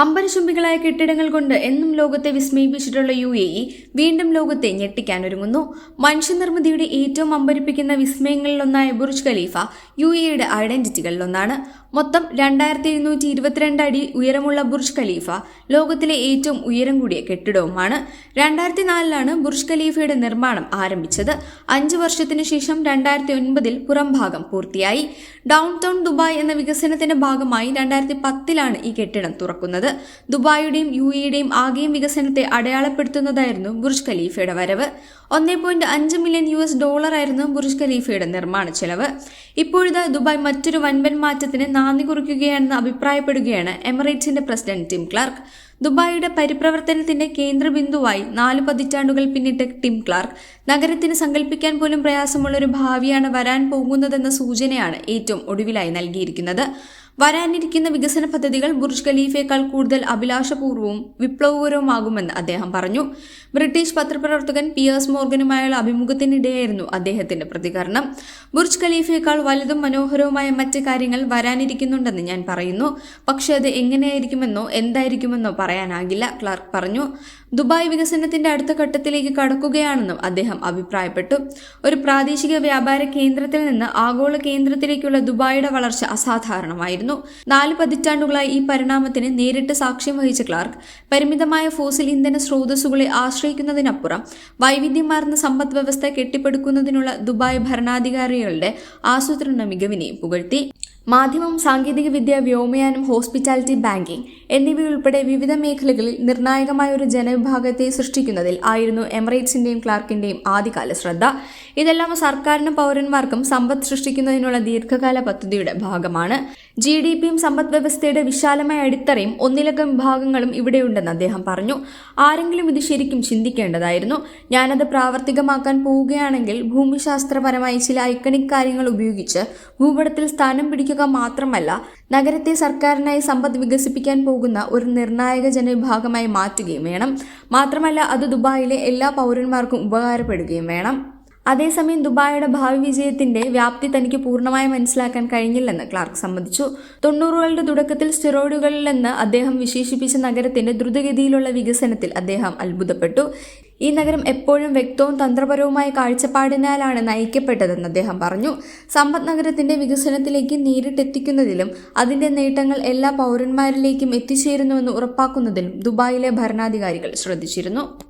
അമ്പരചുംബികളായ കെട്ടിടങ്ങൾ കൊണ്ട് എന്നും ലോകത്തെ വിസ്മയിപ്പിച്ചിട്ടുള്ള യു എ ഇ വീണ്ടും ലോകത്തെ ഞെട്ടിക്കാനൊരുങ്ങുന്നു. മനുഷ്യനിർമ്മിതിയുടെ ഏറ്റവും അമ്പരിപ്പിക്കുന്ന വിസ്മയങ്ങളിലൊന്നായ ബുർജ് ഖലീഫ യു എയുടെ ഐഡന്റിറ്റികളിലൊന്നാണ്. മൊത്തം രണ്ടായിരത്തി എഴുന്നൂറ്റി ഇരുപത്തിരണ്ട് അടി ഉയരമുള്ള ബുർജ് ഖലീഫ ലോകത്തിലെ ഏറ്റവും ഉയരം കൂടിയ കെട്ടിടവുമാണ്. രണ്ടായിരത്തി നാലിലാണ് ബുർജ് ഖലീഫയുടെ നിർമ്മാണം ആരംഭിച്ചത്. അഞ്ച് വർഷത്തിനു ശേഷം രണ്ടായിരത്തി ഒൻപതിൽ പുറംഭാഗം പൂർത്തിയായി. ഡൗൺ ടൗൺ ദുബായ് എന്ന വികസനത്തിന്റെ ഭാഗമായി രണ്ടായിരത്തി പത്തിലാണ് ഈ കെട്ടിടം തുറക്കുന്നത്. ദുബായിയുടെയും യു എയുടെയും ആകെയും വികസനത്തെ അടയാളപ്പെടുത്തുന്നതായിരുന്നു ബുർജ് ഖലീഫയുടെ വരവ്. ഒന്നേ പോയിന്റ് അഞ്ച് മില്യൺ യു എസ് ഡോളറായിരുന്നു ബുർജ് ഖലീഫയുടെ നിർമ്മാണ ചെലവ് ഇപ്പോഴത് ദുബായ് മറ്റൊരു വൻപൻ മാറ്റത്തിന് നാന്ദി കുറിക്കുകയാണെന്ന് അഭിപ്രായപ്പെടുകയാണ് എമിറേറ്റ്സിന്റെ പ്രസിഡന്റ് ടിം ക്ലാർക്ക്. ദുബായിയുടെ പരിപ്രവർത്തനത്തിന്റെ കേന്ദ്രബിന്ദുവായി നാല് പതിറ്റാണ്ടുകൾ പിന്നിട്ട് ടിം ക്ലാർക്ക് നഗരത്തിന് സങ്കല്പിക്കാൻ പോലും പ്രയാസമുള്ള ഒരു ഭാവിയാണ് വരാൻ പോകുന്നതെന്ന സൂചനയാണ് ഏറ്റവും ഒടുവിലായി നൽകിയിരിക്കുന്നത്. വരാനിരിക്കുന്ന വികസന പദ്ധതികൾ ബുർജ് ഖലീഫയേക്കാൾ കൂടുതൽ അഭിലാഷപൂർവവും വിപ്ലവകരവുമാകുമെന്ന് അദ്ദേഹം പറഞ്ഞു. ബ്രിട്ടീഷ് പത്രപ്രവർത്തകൻ പിയേഴ്സ് മോർഗനുമായുള്ള അഭിമുഖത്തിനിടെയായിരുന്നു അദ്ദേഹത്തിന്റെ പ്രതികരണം. ബുർജ് ഖലീഫയേക്കാൾ വലുതും മനോഹരവുമായ മറ്റ് കാര്യങ്ങൾ വരാനിരിക്കുന്നുണ്ടെന്ന് ഞാൻ പറയുന്നു. പക്ഷേ അത് എങ്ങനെയായിരിക്കുമെന്നോ എന്തായിരിക്കുമെന്നോ പറയാനാകില്ല ക്ലാർക്ക് പറഞ്ഞു. ദുബായ് വികസനത്തിന്റെ അടുത്ത ഘട്ടത്തിലേക്ക് കടക്കുകയാണെന്നും അദ്ദേഹം അഭിപ്രായപ്പെട്ടു. ഒരു പ്രാദേശിക വ്യാപാര കേന്ദ്രത്തിൽ നിന്ന് ആഗോള കേന്ദ്രത്തിലേക്കുള്ള ദുബായിയുടെ വളർച്ച അസാധാരണമായിരുന്നു. നാല് പതിറ്റാണ്ടുകളായി ഈ പരിണാമത്തിന് നേരിട്ട് സാക്ഷ്യം വഹിച്ച ക്ലാർക്ക് പരിമിതമായ ഫോസിൽ ഇന്ധന സ്രോതസ്സുകളെ ആശ്രയിക്കുന്നതിനപ്പുറം വൈവിധ്യമാർന്ന സമ്പദ് വ്യവസ്ഥ കെട്ടിപ്പടുക്കുന്നതിനുള്ള ദുബായ് ഭരണാധികാരികളുടെ ആസൂത്രണ മികവിനെ പുകഴ്ത്തി. മാധ്യമം സാങ്കേതികവിദ്യ വ്യോമയാനം ഹോസ്പിറ്റാലിറ്റി ബാങ്കിംഗ് എന്നിവയുൾപ്പെടെ വിവിധ മേഖലകളിൽ നിർണായകമായ ഒരു ജനവിഭാഗത്തെ സൃഷ്ടിക്കുന്നതിൽ ആയിരുന്നു എമിറേറ്റ്സിന്റെയും ക്ലാർക്കിന്റെയും ആദ്യകാല ശ്രദ്ധ. ഇതെല്ലാം സർക്കാരിനും പൗരന്മാർക്കും സമ്പദ് സൃഷ്ടിക്കുന്നതിനുള്ള ദീർഘകാല പദ്ധതിയുടെ ഭാഗമാണ്. ജി ഡി പിയും സമ്പദ് വ്യവസ്ഥയുടെ വിശാലമായ അടിത്തറയും ഒന്നിലകം വിഭാഗങ്ങളും ഇവിടെയുണ്ടെന്ന് അദ്ദേഹം പറഞ്ഞു. ആരെങ്കിലും ഇത് ശരിക്കും ചിന്തിക്കേണ്ടതായിരുന്നു. ഞാനത് പ്രാവർത്തികമാക്കാൻ പോവുകയാണെങ്കിൽ ഭൂമിശാസ്ത്രപരമായി ചില ഐക്കണിക് കാര്യങ്ങൾ ഉപയോഗിച്ച് ഭൂപടത്തിൽ സ്ഥാനം പിടിക്കുക മാത്രമല്ല നഗരത്തെ സർക്കാരിനായി സമ്പദ് വികസിപ്പിക്കാൻ പോകുന്ന ഒരു നിർണായക ജനവിഭാഗമായി മാറ്റുകയും വേണം. മാത്രമല്ല അത് ദുബായിലെ എല്ലാ പൗരന്മാർക്കും ഉപകാരപ്പെടുകയും വേണം. അതേസമയം ദുബായിയുടെ ഭാവി വിജയത്തിന്റെ വ്യാപ്തി തനിക്ക് പൂർണമായി മനസ്സിലാക്കാൻ കഴിഞ്ഞില്ലെന്ന് ക്ലാർക്ക് സമ്മതിച്ചു. തൊണ്ണൂറുകളുടെ തുടക്കത്തിൽ സ്റ്റിറോയിഡുകളിലെന്ന് അദ്ദേഹം വിശേഷിപ്പിച്ച നഗരത്തിന്റെ ദ്രുതഗതിയിലുള്ള വികസനത്തിൽ അദ്ദേഹം അത്ഭുതപ്പെട്ടു. ഈ നഗരം എപ്പോഴും വ്യക്തവും തന്ത്രപരവുമായ കാഴ്ചപ്പാടിനാലാണ് നയിക്കപ്പെട്ടതെന്ന് അദ്ദേഹം പറഞ്ഞു. സമ്പദ് നഗരത്തിന്റെ വികസനത്തിലേക്ക് നേരിട്ടെത്തിക്കുന്നതിലും അതിന്റെ നേട്ടങ്ങൾ എല്ലാ പൗരന്മാരിലേക്കും എത്തിച്ചേരുന്നുവെന്ന് ഉറപ്പാക്കുന്നതിലും ദുബായിലെ ഭരണാധികാരികൾ ശ്രദ്ധിച്ചിരുന്നു.